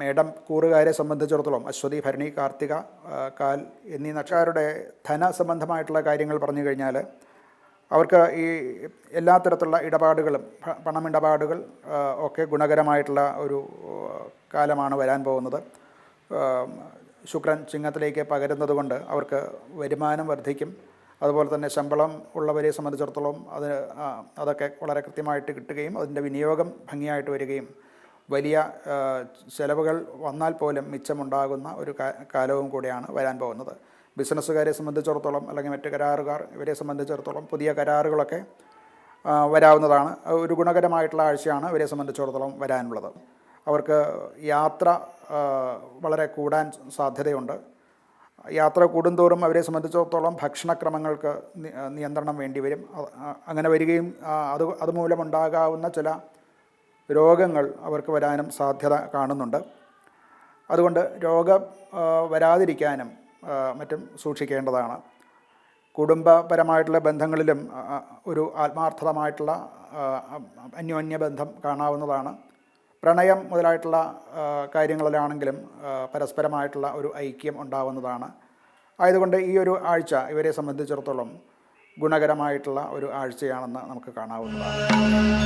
മേടം കൂറുകാരെ സംബന്ധിച്ചിടത്തോളം അശ്വതി ഭരണി കാർത്തിക കാൽ എന്നീ നക്ഷക്കാരുടെ ധനസംബന്ധമായിട്ടുള്ള കാര്യങ്ങൾ പറഞ്ഞു കഴിഞ്ഞാൽ അവർക്ക് ഈ എല്ലാ തരത്തിലുള്ള ഇടപാടുകളും പണമിടപാടുകൾ ഒക്കെ ഗുണകരമായിട്ടുള്ള ഒരു കാലമാണ് വരാൻ പോകുന്നത്. ശുക്രൻ ചിങ്ങത്തിലേക്ക് പകരുന്നത് കൊണ്ട് അവർക്ക് വരുമാനം വർദ്ധിക്കും. അതുപോലെ തന്നെ ശമ്പളം ഉള്ളവരെ സംബന്ധിച്ചിടത്തോളം അത് അതൊക്കെ വളരെ കൃത്യമായിട്ട് കിട്ടുകയും അതിന്റെ വിനിയോഗം ഭംഗിയായിട്ട് വരികയും വലിയ ചെലവുകൾ വന്നാൽ പോലും മിച്ചമുണ്ടാകുന്ന ഒരു കാലവും കൂടിയാണ് വരാൻ പോകുന്നത്. ബിസിനസ്സുകാരെ സംബന്ധിച്ചിടത്തോളം അല്ലെങ്കിൽ മറ്റ് കരാറുകാർ ഇവരെ സംബന്ധിച്ചിടത്തോളം പുതിയ കരാറുകളൊക്കെ വരാവുന്നതാണ്. ഒരു ഗുണകരമായിട്ടുള്ള ആഴ്ചയാണ് ഇവരെ സംബന്ധിച്ചിടത്തോളം വരാനുള്ളത്. അവർക്ക് യാത്ര വളരെ കൂടാൻ സാധ്യതയുണ്ട്. യാത്ര കൂടുന്തോറും അവരെ സംബന്ധിച്ചിടത്തോളം ഭക്ഷണക്രമങ്ങൾക്ക് നിയന്ത്രണം വേണ്ടി വരും. അങ്ങനെ വരികയും അത് അതുമൂലമുണ്ടാകാവുന്ന ചില രോഗങ്ങൾ അവർക്ക് വരാനും സാധ്യത കാണുന്നുണ്ട്. അതുകൊണ്ട് രോഗം വരാതിരിക്കാനും മറ്റും സൂക്ഷിക്കേണ്ടതാണ്. കുടുംബപരമായിട്ടുള്ള ബന്ധങ്ങളിലും ഒരു ആത്മാർത്ഥതമായിട്ടുള്ള ആ, അന്യോന്യ ബന്ധം കാണാവുന്നതാണ്. പ്രണയം മുതലായിട്ടുള്ള കാര്യങ്ങളിലാണെങ്കിലും പരസ്പരമായിട്ടുള്ള ഒരു ഐക്യം ഉണ്ടാവുന്നതാണ്. ആയതുകൊണ്ട് ഈ ഒരു ആഴ്ച ഇവരെ സംബന്ധിച്ചിടത്തോളം ഗുണകരമായിട്ടുള്ള ഒരു ആഴ്ചയാണെന്ന് നമുക്ക് കാണാവുന്നതാണ്.